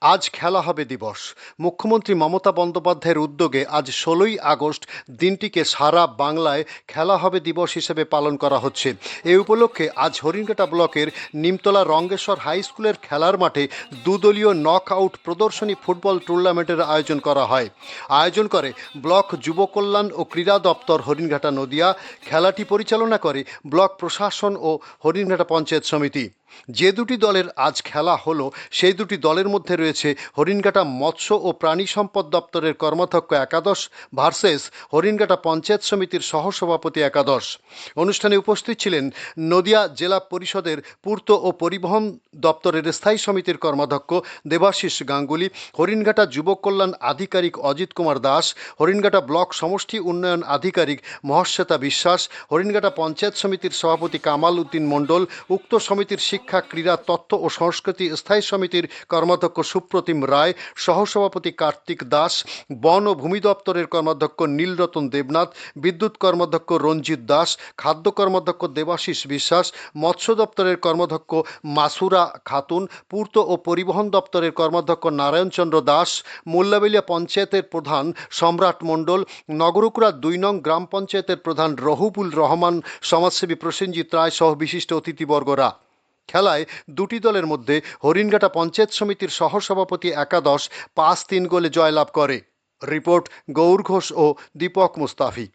আজ খেলা হবে দিবস। মুখ্যমন্ত্রী মমতা বন্দ্যোপাধ্যায়ের উদ্যোগে আজ ষোলোই আগস্ট দিনটিকে সারা বাংলায় খেলা হবে দিবস হিসেবে পালন করা হচ্ছে। এই উপলক্ষে আজ হরিণঘাটা ব্লকের নিমতলা রঙ্গেশ্বর হাই স্কুলের খেলার মাঠে দুদলীয় নক আউট প্রদর্শনী ফুটবল টুর্নামেন্টের আয়োজন করা হয়। আয়োজন করে ব্লক যুব কল্যাণ ও ক্রীড়া দপ্তর হরিণঘাটা নদিয়া। খেলাটি পরিচালনা করে ব্লক প্রশাসন ও হরিণঘাটা পঞ্চায়েত সমিতি। যে দুটি দলের আজ খেলা হলো, সেই দুটি দলের মধ্যে রয়েছে হরিণঘাটা মৎস্য ও প্রাণী সম্পদ দপ্তরের কর্মাধ্যক্ষ একাদশ ভার্সেস হরিণঘাটা পঞ্চায়েত সমিতির সহসভাপতি একাদশ। অনুষ্ঠানে উপস্থিত ছিলেন নদিয়া জেলা পরিষদের পূর্ত ও পরিবহন দপ্তরের স্থায়ী সমিতির কর্মাধ্যক্ষ দেবাশিস গাঙ্গুলি, হরিণঘাটা যুব কল্যাণ আধিকারিক অজিত কুমার দাস, হরিণঘাটা ব্লক সমষ্টি উন্নয়ন আধিকারিক মহশ্বেতা বিশ্বাস, হরিণঘাটা পঞ্চায়েত সমিতির সভাপতি কামাল উদ্দিন মণ্ডল, উক্ত সমিতির শিক্ষা, ক্রীড়া, তথ্য ও সংস্কৃতি স্থায়ী সমিতির কর্মাধ্যক্ষ সুপ্রতিম রায়, সহসভাপতি কার্তিক দাস, বন ও ভূমি দপ্তরের কর্মাধ্যক্ষ নীলরতন দেবনাথ, বিদ্যুৎ কর্মাধ্যক্ষ রঞ্জিত দাস, খাদ্য কর্মাধ্যক্ষ দেবাশিস বিশ্বাস, মৎস্য দপ্তরের কর্মাধ্যক্ষ মাসুরা খাতুন, পূর্ত ও পরিবহন দপ্তরের কর্মাধ্যক্ষ নারায়ণচন্দ্র দাস, মোল্লাবেলিয়া পঞ্চায়েতের প্রধান সম্রাট মণ্ডল, নগরকুড়া দুই নং গ্রাম পঞ্চায়েতের প্রধান রহুবুল রহমান, সমাজসেবী প্রসেনজিৎ রায় সহ বিশিষ্ট অতিথিবর্গরা। খেলায় দুটি দলের মধ্যে হরিণঘাটা পঞ্চায়েত সমিতির সহসভাপতি একাদশ পাঁচ তিন গোলে জয়লাভ করে। রিপোর্ট গৌর ঘোষ ও দীপক মুস্তাফি।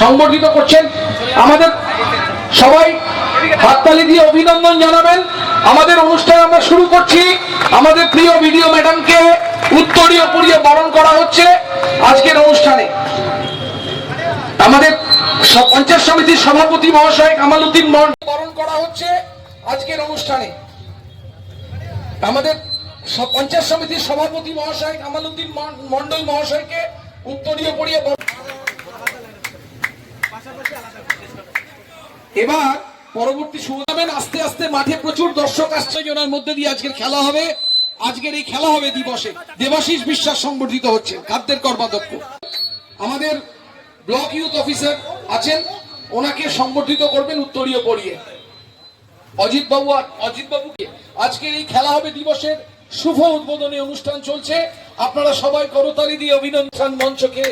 সংবর্ধিত করছেন। আমাদের সবাই হাততালি দিয়ে অভিনন্দন জানাবেন। আমাদের অনুষ্ঠান আমরা শুরু করছি। আমাদের প্রিয় ভিডিও ম্যাডামকে উত্তরীয় পরিয়ে বরণ করা হচ্ছে আজকের অনুষ্ঠানে। আমাদের পঞ্চায়েত সমিতির সভাপতি মহাশয় কামাল উদ্দিন বরণ করা হচ্ছে আজকের অনুষ্ঠানে। আমাদের পঞ্চায়েত সমিতির সভাপতি মহাশয় কামাল উদ্দিন মন্ডল মহাশয়কে উত্তরীয় পড়িয়ে এবার পরবর্তী শুনবেন আস্তে আস্তে মাঠে প্রচুর দর্শক জনের মধ্যে দিয়ে আজকের খেলা হবে। আজকের এই খেলা হবে দিবসে। দেবাশিস বিশ্বাস সংবর্ধিত হচ্ছে, খাদ্যের কর্মাধ্যক্ষ। আমাদের ব্লক ইউথ অফিসার আছেন, ওনাকে সংবর্ধিত করবেন উত্তরীয় পড়িয়ে। অজিত বাবু অজিত বাবুকে আজকের এই খেলা হবে দিবসের শুভ উদ্বোধনী অনুষ্ঠান চলছে। আপনারা সবাই করতালি দিয়ে অভিনন্দন মঞ্চকে।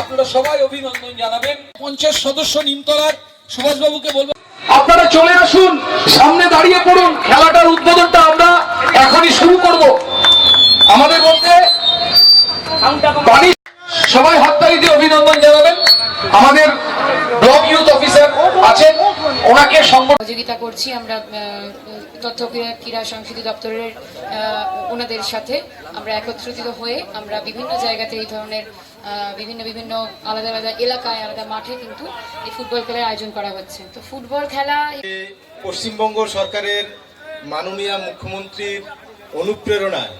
আপনারা সবাই অভিনন্দন জানাবেন। পঞ্চায়েত সদস্য নিমতলার সুভাষবাবুকে বলবেন আপনারা চলে আসুন, সামনে দাঁড়িয়ে পড়ুন। খেলাটার উদ্বোধনটা আমরা এখনই শুরু করব। আমাদের মধ্যে সবাই হাততালি দিয়ে অভিনন্দন জানাবেন। আমাদের ব্লক ইউথ অফিসার আছেন ওনাকে সহযোগিতা করছি আমরা তথ্য ক্রীড়া- সংস্কৃতি দপ্তরের ওনাদের সাথে। আমরা একত্রিত হয়ে আমরা বিভিন্ন জায়গাতে এই ধরনের আহ, বিভিন্ন বিভিন্ন আলাদা আলাদা এলাকায় আলাদা মাঠে কিন্তু এই ফুটবল খেলার আয়োজন করা হচ্ছে। তো ফুটবল খেলা পশ্চিমবঙ্গ সরকারের মাননীয় মুখ্যমন্ত্রীর অনুপ্রেরণায়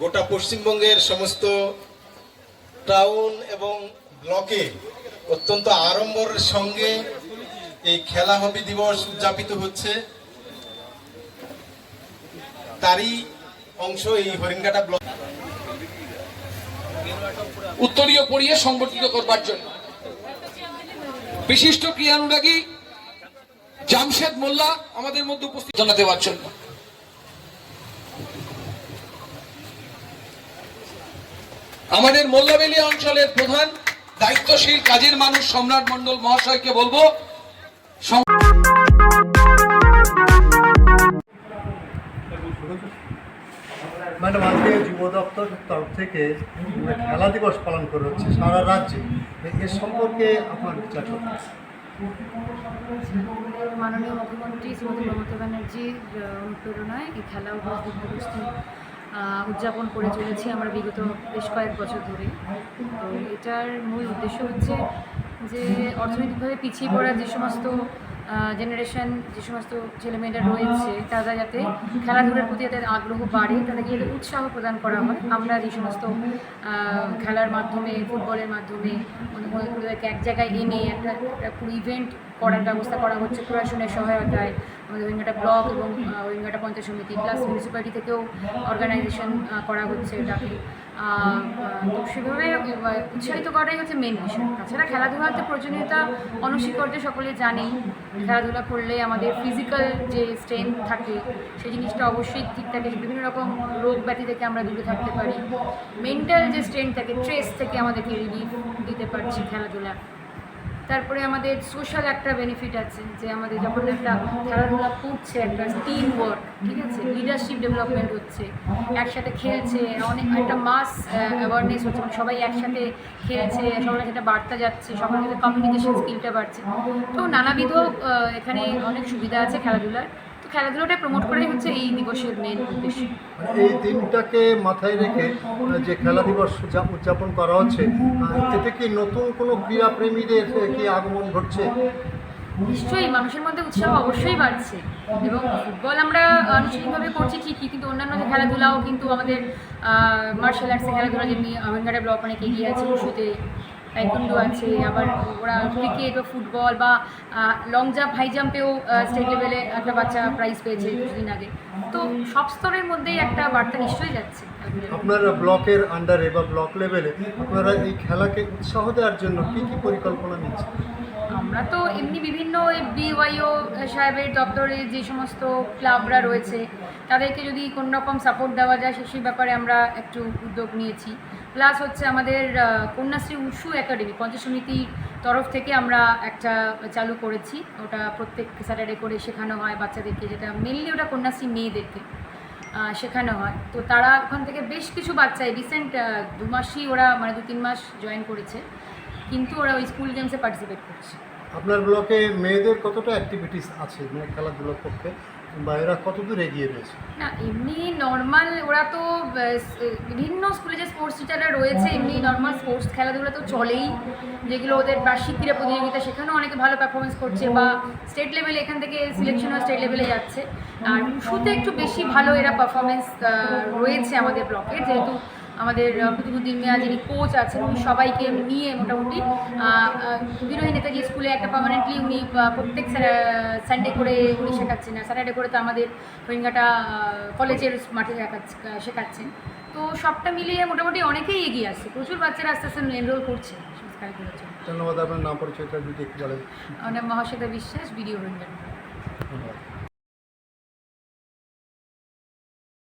গোটা পশ্চিমবঙ্গের সমস্ত টাউন এবং ব্লকে অত্যন্ত আড়ম্বরের সঙ্গে এই খেলা হবি দিবস উদযাপিত হচ্ছে। তারই অংশ এই হরিঙ্গাটা ব্লক উত্তরীয় পড়িয়ে সংগঠিত করবার জন্য। বিশিষ্ট ক্রিয়ানুরাগী জামশেদ মোল্লা আমাদের মধ্যে উপস্থিত জানা দেওয়ার জন্য। আমাদের মোল্লাবেলিয়া অঞ্চলের প্রধান দায়িত্বশীল কাজের মানুষ সম্রাট মণ্ডল মহাশয়কে বলব ম্যাডাম আজকে যুব দপ্তর তরফ থেকে খেলা দিবস পালন করা হচ্ছে সারা রাজ্যে এর সম্পর্কে আপনার বিচার। মাননীয় মুখ্যমন্ত্রী শ্রীমতী মমতা ব্যানার্জির অনুপ্রেরণায় এই খেলা আহ, উদযাপন করে চলেছি আমরা বিগত বেশ কয়েক বছর ধরে। তো এটার মূল উদ্দেশ্য হচ্ছে যে অর্থনৈতিকভাবে পিছিয়ে পড়া যে সমস্ত জেনারেশন যে সমস্ত ছেলেমেয়েরা রয়েছে, তারা যাতে খেলাধুলার প্রতি তাদের আগ্রহ বাড়ে, তাদেরকে যাতে উৎসাহ প্রদান করা হয়। আমরা যে সমস্ত খেলার মাধ্যমে, ফুটবলের মাধ্যমে ওদেরকে এক জায়গায় এনে একটা পুরো ইভেন্ট করার ব্যবস্থা করা হচ্ছে প্রশাসনের সহায়তায়। আমাদের হরিঙ্গাটা ব্লক এবং হরিঙ্গাটা পঞ্চায়েত সমিতি প্লাস মিউনিসিপ্যালিটি থেকেও অর্গানাইজেশন করা হচ্ছে এটাকে। সেভাবে উৎসাহিত করাই হচ্ছে মেন বিষয়। তাছাড়া খেলাধুলাতে প্রয়োজনীয়তা অনস্বীকার্য সকলে জানেই। খেলাধুলা করলে আমাদের ফিজিক্যাল যে স্ট্রেংথ থাকে, সেই জিনিসটা অবশ্যই ঠিক থাকে। বিভিন্ন রকম রোগ ব্যাধি থেকে আমরা দূরে থাকতে পারি। মেন্টাল যে স্ট্রেংথ থাকে স্ট্রেস থেকে আমাদেরকে রিলিফ দিতে পারছি খেলাধুলা তারপরে আমাদের সোশ্যাল একটা বেনিফিট আছে যে আমাদের যখন একটা খেলাধুলা করছে, একটা টিম ওয়ার্ক ঠিক আছে? লিডারশিপ ডেভেলপমেন্ট হচ্ছে, একসাথে খেলছে, অনেক, একটা মাস অ্যাওয়ারনেস হচ্ছে মানে সবাই একসাথে খেলছে, সবার সাথে বার্তা যাচ্ছে, সবার সাথে কমিউনিকেশন স্কিলটা বাড়ছে। তো নানাবিধ এখানে অনেক সুবিধা আছে খেলাধুলার। খেলাধুলাটা প্রমোট করাই হচ্ছে এই দিবসের মেন উদ্দেশ্য। এই দিনটাকে মাথায় রেখে যে খেলা দিবস উদযাপন করা হচ্ছে এতে কি নতুন কোনো ক্রীড়াপ্রেমীদের কি আগমন ঘটছে? নিশ্চয়ই মানুষের মধ্যে উৎসাহ অবশ্যই বাড়ছে। এবং ফুটবল আমরা আনুষ্ঠানিকভাবে করছি ঠিকই কিন্তু অন্যান্য যে খেলাধুলাও কিন্তু আমাদের মার্শাল আর্টসের খেলাধুলা যেমনি আমেনঘাটা ব্লক অনেক এগিয়ে আছে উশুতে টাইকুন্ডো আছে আবার ওরা ক্রিকেট বা ফুটবল বা লং জাম্প হাই জাম্পেও স্টেট লেভেলে একটা বাচ্চা প্রাইজ পেয়েছে কিছুদিন আগে তো সব স্তরের মধ্যেই একটা বার্তা নিশ্চয়ই যাচ্ছে। আপনার ব্লকের আন্ডারে বা ব্লক লেভেলে আপনারা এই খেলাকে উৎসাহ দেওয়ার জন্য কি কি পরিকল্পনা নিচ্ছেন আমরা তো এমনি বিভিন্ন বিওয়াইও সাহেবের দপ্তরে যে সমস্ত ক্লাবরা রয়েছে তাদেরকে যদি কোনো রকম সাপোর্ট দেওয়া যায়, সে সেই ব্যাপারে আমরা একটু উদ্যোগ নিয়েছি। প্লাস হচ্ছে আমাদের কন্যাশ্রী উৎসু একাডেমি, পঞ্চায়েত সমিতির তরফ থেকে আমরা একটা চালু করেছি। ওটা প্রত্যেক স্যাটারডে করে শেখানো হয় বাচ্চাদেরকে, যেটা মেনলি ওটা কন্যাশ্রী মেয়েদেরকে শেখানো হয়। তো তারা ওখান থেকে বেশ কিছু বাচ্চাই রিসেন্ট দু মাসই ওরা মানে দু তিন মাস জয়েন করেছে। কিন্তু ওরা ওই স্কুল গেমসে পার্টিসিপেট করছে। আপনার ব্লকে মেয়েদের কতটা অ্যাক্টিভিটিস আছে? মানে খেলাধুলার পক্ষে? বা এরা কতদূর এগিয়ে রয়েছে? না, এমনি নর্মাল ওরা তো বিভিন্ন স্কুলে যে স্পোর্টস টিচাররা রয়েছে, এমনি নর্মাল স্পোর্টস খেলাধুলা তো চলেই। যেগুলো ওদের বার্ষিক ক্রীড়া প্রতিযোগিতা, সেখানেও অনেকে ভালো পারফরমেন্স করছে বা স্টেট লেভেলে এখান থেকে সিলেকশন স্টেট লেভেলে যাচ্ছে। আর উশুতে একটু বেশি ভালো এরা পারফরমেন্স রয়েছে আমাদের ব্লকে যেহেতু আমাদের কুতুবুদ্দিন মিয়া যিনি কোচ আছেন উনি সবাইকে নিয়ে মোটামুটি বিরোহী নেতাজি স্কুলে একটা পার্মানেন্টলি উনি প্রত্যেক সানডে করে উনি শেখাচ্ছেন। আর স্যাটারডে করে তো আমাদের হরিঙ্গাটা কলেজের মাঠে শেখাচ্ছ- শেখাচ্ছেন। তো সবটা মিলিয়ে মোটামুটি অনেকেই এগিয়ে আসছে। প্রচুর বাচ্চারা আস্তে আস্তে এনরোল করছে সংস্কার করেছে ধন্যবাদ আপনার নাম পরিচয়টা যদি একটু বলেন। আমার নাম মহাশ্বেতা বিশ্বাস ভিডিও হরিঙ্গা